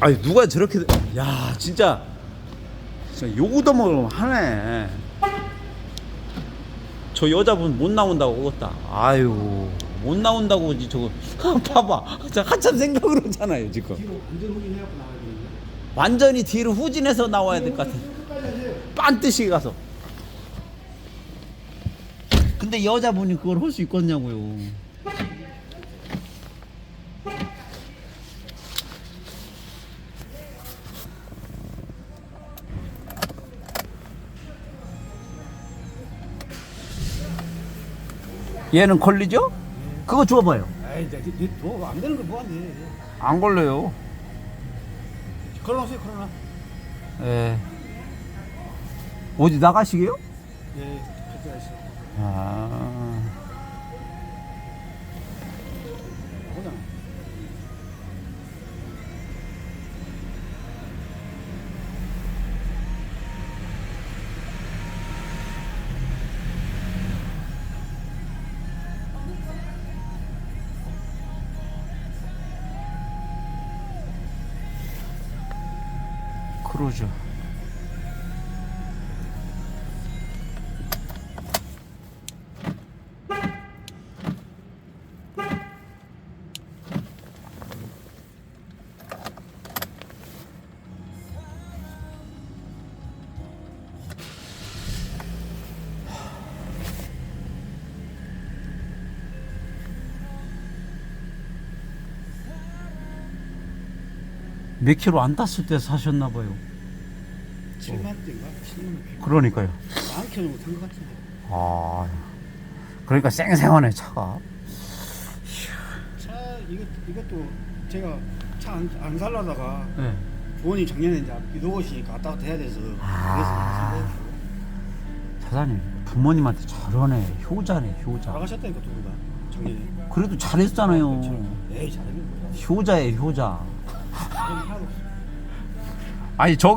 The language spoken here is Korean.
아니 누가 저렇게 야 진짜. 진짜 요구도 뭐 하네. 저 여자분 못 나온다고 그랬다. 아유 못 나온다고 지 저거. 봐봐. 저 한참 생각을 하잖아요 지금. 뒤로 완전 후진해갖고 나와야 되는데. 완전히 뒤로 후진해서 나와야 될 것 같아. 끝까지 하세요. 빤듯이 가서. 근데 여자분이 그걸 할 수 있겠냐고요 얘는 걸리죠? 그거 줘봐요 아이, 이제 너안 되는 걸 뭐하니? 안 걸려요 걸어놓으세요, 걸어놔. 예. 어디 나가시게요? 예, 같이 가시죠. 아. 크루즈. 몇 킬로 안 땄을 때 사셨나 봐요. 7만 대인가? 7만 대. 그러니까요. 만 킬로 못한 것 같은데. 아, 그러니까 쌩쌩하네 차가. 차, 이것, 이것도 제가 차안 안 살라다가 네. 부모님 작년에 이제 비도 오시니까 갔다 해야 돼서 아. 그래서 사장님 부모님한테 저러네 효자네 효자. 나가셨다니까 두분 다 작년에 그래도 잘했잖아요. 에이 잘했는 거야 효자예 효자. 아니 저